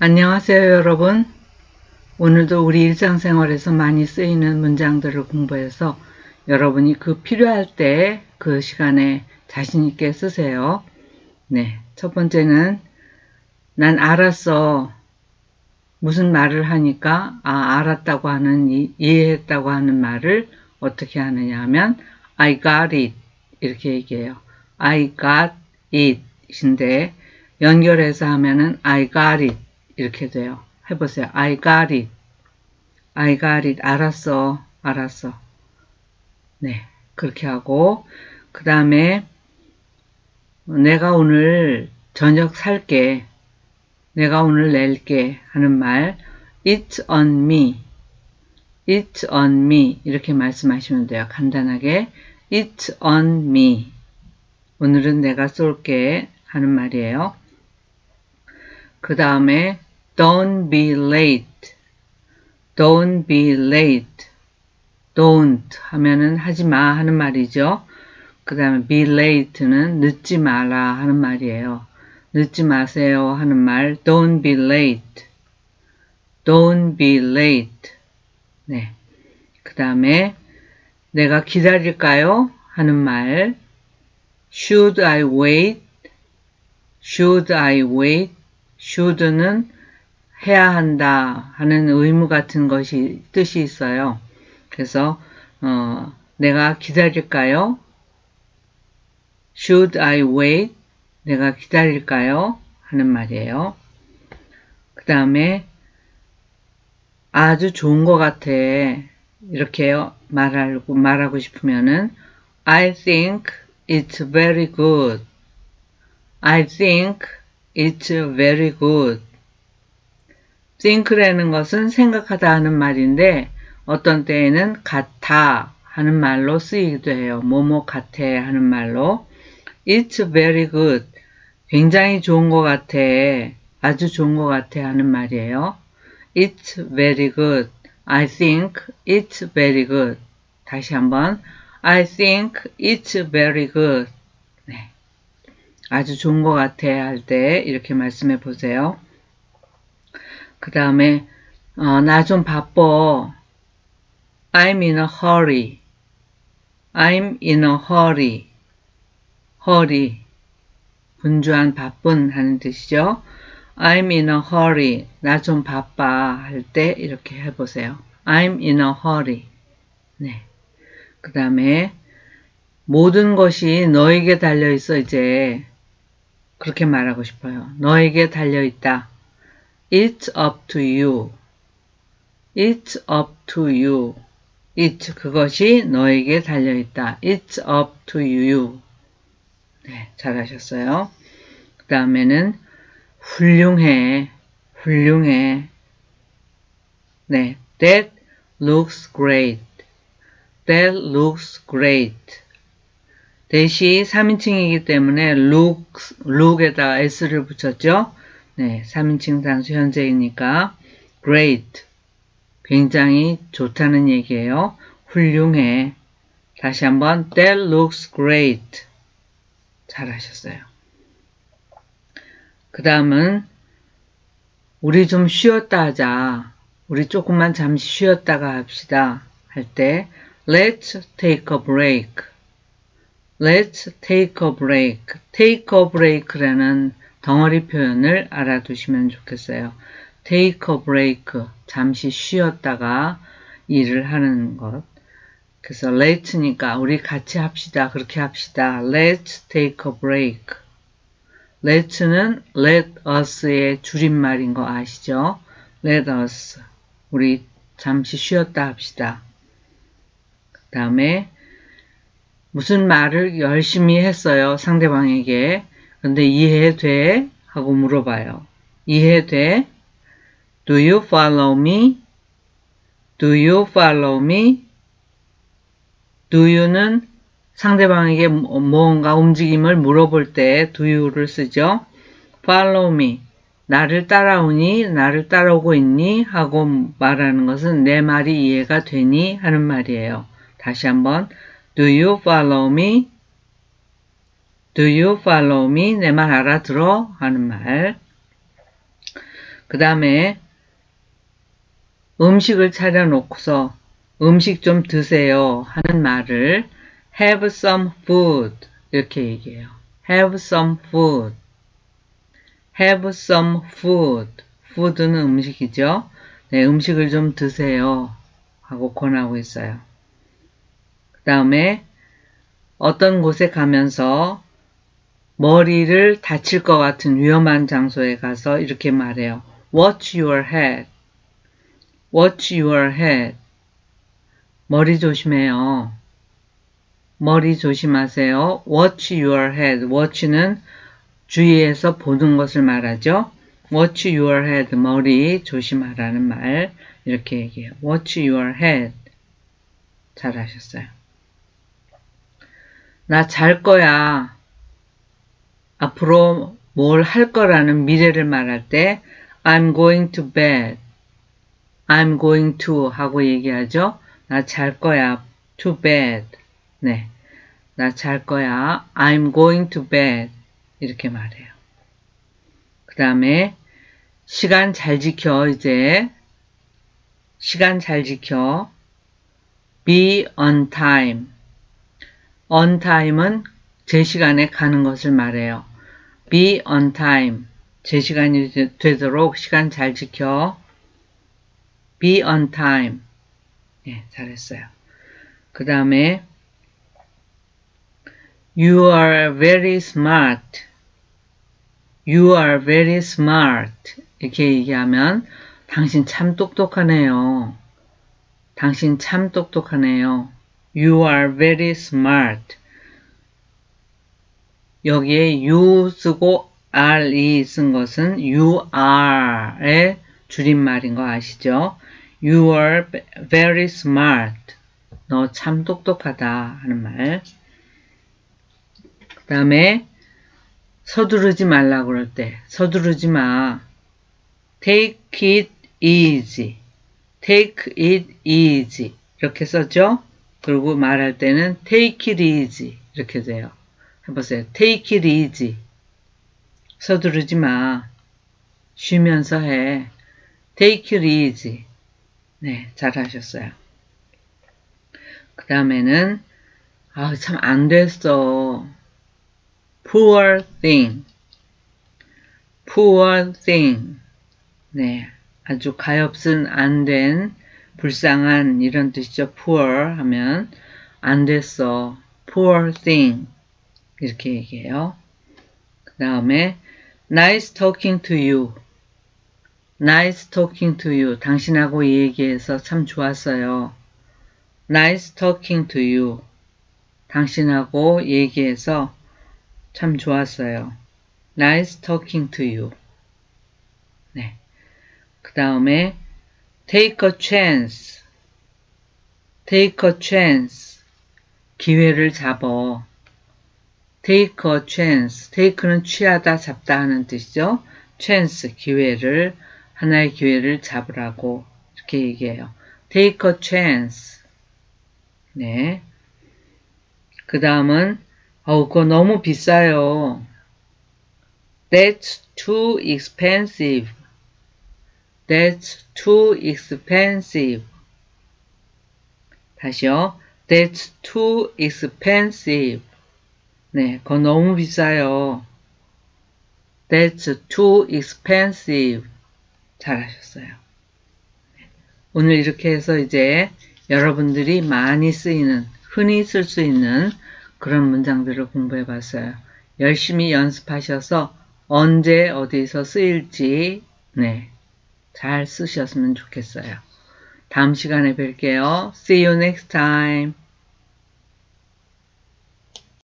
안녕하세요 여러분. 오늘도 우리 일상생활에서 많이 쓰이는 문장들을 공부해서 여러분이 그 필요할 때 그 시간에 자신있게 쓰세요. 네, 첫 번째는 난 알았어. 무슨 말을 하니까 아 알았다고 하는 이해했다고 하는 말을 어떻게 하느냐 하면 I got it. 이렇게 얘기해요. I got it. 인데 연결해서 하면은 I got it 이렇게 돼요. 해보세요. I got it. I got it. 알았어. 알았어. 네. 그렇게 하고, 그 다음에, 내가 오늘 저녁 살게. 내가 오늘 낼게. 하는 말. It's on me. It's on me. 이렇게 말씀하시면 돼요. 간단하게. It's on me. 오늘은 내가 쏠게. 하는 말이에요. 그 다음에 don't be late. don't be late. don't 하면은 하지 마 하는 말이죠. 그 다음에 be late는 늦지 마라 하는 말이에요. 늦지 마세요 하는 말 don't be late. don't be late. 네. 그 다음에 내가 기다릴까요? 하는 말 should I wait? should I wait? should는 해야 한다 하는 의무 같은 것이 뜻이 있어요. 그래서 어, 내가 기다릴까요? Should I wait? 내가 기다릴까요? 하는 말이에요. 그 다음에 아주 좋은 것 같아. 이렇게 말하고, 말하고 싶으면은 I think it's very good. I think it's very good. Think라는 것은 생각하다 하는 말인데 어떤 때에는 같아 하는 말로 쓰이기도 해요. 뭐뭐 같아 하는 말로 It's very good. 굉장히 좋은 것 같아. 아주 좋은 것 같아 하는 말이에요. It's very good. I think it's very good. 다시 한번 I think it's very good. 네. 아주 좋은 것 같아 할 때 이렇게 말씀해 보세요. 그 다음에 어, 나 좀 바빠. I'm in a hurry. I'm in a hurry. hurry. 분주한 바쁜 하는 뜻이죠. I'm in a hurry. 나 좀 바빠 할 때 이렇게 해보세요. I'm in a hurry. 네. 그 다음에 모든 것이 너에게 달려있어 이제 그렇게 말하고 싶어요. 너에게 달려있다. It's up to you. It's up to you. It 그것이 너에게 달려 있다. It's up to you. 네, 잘하셨어요. 그 다음에는 훌륭해. 훌륭해. 네, that looks great. That looks great. 대시 3인칭이기 때문에 looks, look에다가 s를 붙였죠. 네, 3인칭 단수 현재이니까 great, 굉장히 좋다는 얘기예요. 훌륭해. 다시 한번 that looks great. 잘하셨어요. 그 다음은 우리 좀 쉬었다 하자. 우리 조금만 잠시 쉬었다가 합시다. 할 때 let's take a break. let's take a break. take a break라는 덩어리 표현을 알아두시면 좋겠어요. take a break. 잠시 쉬었다가 일을 하는 것. 그래서 let'니까 우리 같이 합시다. 그렇게 합시다. let's take a break. let'는 let us의 줄임말인 거 아시죠? let us. 우리 잠시 쉬었다 합시다. 그 다음에 무슨 말을 열심히 했어요. 상대방에게. 근데 이해돼? 하고 물어봐요. 이해돼? Do you follow me? Do you follow me? Do you는 상대방에게 뭔가 움직임을 물어볼 때 do you를 쓰죠. follow me. 나를 따라오니? 나를 따라오고 있니? 하고 말하는 것은 내 말이 이해가 되니? 하는 말이에요. 다시 한번 Do you follow me? Do you follow me? 내 말 알아들어? 하는 말. 그 다음에 음식을 차려놓고서 음식 좀 드세요 하는 말을 have some food 이렇게 얘기해요. have some food. have some food. food는 음식이죠. 네, 음식을 좀 드세요 하고 권하고 있어요. 그 다음에 어떤 곳에 가면서 머리를 다칠 것 같은 위험한 장소에 가서 이렇게 말해요. Watch your head. Watch your head. 머리 조심해요. 머리 조심하세요. Watch your head. watch는 주의해서 보는 것을 말하죠. Watch your head. 머리 조심하라는 말. 이렇게 얘기해요. Watch your head. 잘하셨어요. 나 잘 거야. 앞으로 뭘 할 거라는 미래를 말할 때 I'm going to bed. I'm going to 하고 얘기하죠. 나 잘 거야. to bed. 네. 나 잘 거야. I'm going to bed. 이렇게 말해요. 그 다음에 시간 잘 지켜 이제 시간 잘 지켜 be on time on time은 제 시간에 가는 것을 말해요. be on time. 제 시간이 되도록 시간 잘 지켜. be on time. 예, 잘했어요. 그 다음에 you are very smart. you are very smart. 이렇게 얘기하면 당신 참 똑똑하네요. 당신 참 똑똑하네요. You are very smart. 여기에 you 쓰고 re 쓴 것은 you are의 줄임말인 거 아시죠? You are very smart. 너 참 똑똑하다 하는 말. 그 다음에 서두르지 말라 그럴 때 서두르지 마. Take it easy. Take it easy. 이렇게 썼죠? 그리고 말할 때는 take it easy. 이렇게 돼요. 해보세요. take it easy. 서두르지 마. 쉬면서 해. take it easy. 네, 잘하셨어요. 그 다음에는 아, 참 안 됐어. poor thing. poor thing. 네, 아주 가엾은 안 된, 불쌍한 이런 뜻이죠. poor 하면 안 됐어. poor thing. 이렇게 얘기해요. 그 다음에 nice talking to you. nice talking to you. 당신하고 얘기해서 참 좋았어요. nice talking to you. 당신하고 얘기해서 참 좋았어요. nice talking to you. 네. 그 다음에 take a chance. take a chance. 기회를 잡어. Take a chance. take는 취하다, 잡다 하는 뜻이죠. chance, 기회를, 하나의 기회를 잡으라고 이렇게 얘기해요. take a chance. 네. 그 다음은, 어우, 그거 너무 비싸요. That's too expensive. That's too expensive. 다시요. That's too expensive. 네, 그거 너무 비싸요. That's too expensive. 잘하셨어요. 오늘 이렇게 해서 이제 여러분들이 많이 쓰이는, 흔히 쓸 수 있는 그런 문장들을 공부해 봤어요. 열심히 연습하셔서 언제 어디서 쓰일지, 네, 잘 쓰셨으면 좋겠어요. 다음 시간에 뵐게요. See you next time.